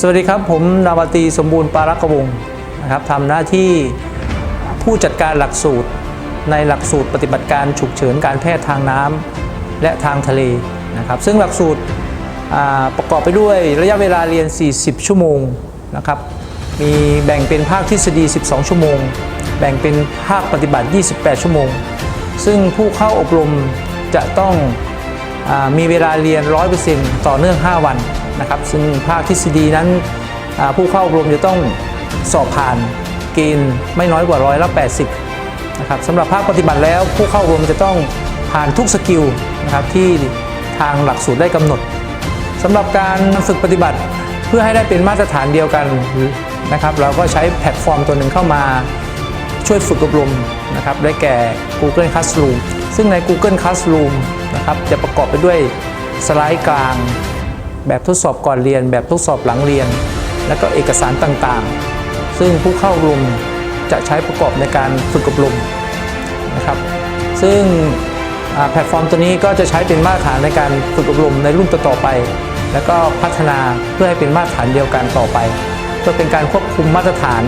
สวัสดีครับ ผมนาวตีสมบูรณ์ปารักกวงนะครับทำหน้าที่ผู้จัดการหลักสูตรในหลักสูตรปฏิบัติการฉุกเฉินการแพทย์ทางน้ำและทางทะเลนะครับซึ่งหลักสูตรประกอบไปด้วยระยะเวลาเรียน 40 ชั่วโมงนะครับมีแบ่งเป็นภาคทฤษฎี 12 ชั่วโมง แบ่งเป็นภาคปฏิบัติ 28 ชั่วโมง ซึ่งผู้เข้าอบรมจะต้อง มีเวลาเรียน 100%ต่อเนื่อง 5 วันนะครับซึ่งภาคทฤษฎีนั้นผู้เข้าอบรมจะต้องสอบผ่านเกณฑ์ไม่น้อยกว่าร้อยละ80นะครับสำหรับภาคปฏิบัติแล้วผู้เข้าอบรมจะต้องผ่านทุกสกิลนะครับที่ทางหลักสูตรได้กำหนดสำหรับการฝึกปฏิบัติเพื่อให้ได้เป็นมาตรฐานเดียวกันนะครับ เราก็ใช้แพลตฟอร์มตัวหนึ่งเข้ามาช่วยฝึกอบรม นะครับได้แก่ Google Classroom ซึ่งใน Google Classroom นะครับจะประกอบไปด้วยสไลด์กลาง แบบทดสอบก่อนเรียน แบบทดสอบหลังเรียน และก็เอกสารต่างๆ ซึ่งผู้เข้าอบรมจะใช้ประกอบในการฝึกอบรมนะครับซึ่งแพลตฟอร์มตัวนี้ก็จะใช้เป็นมาตรฐานในการฝึกอบรมในรุ่นต่อๆไป แล้วก็พัฒนาเพื่อให้เป็นมาตรฐานเดียวกันต่อไปเพื่อเป็นการควบคุมมาตรฐาน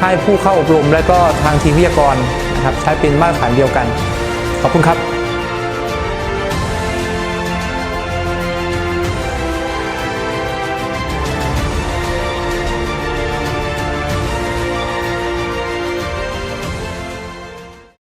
ให้ผู้เข้าอบรมและก็ทางทีมวิทยากรนะครับใช้เป็นมาตรฐานเดียวกัน ขอบคุณครับ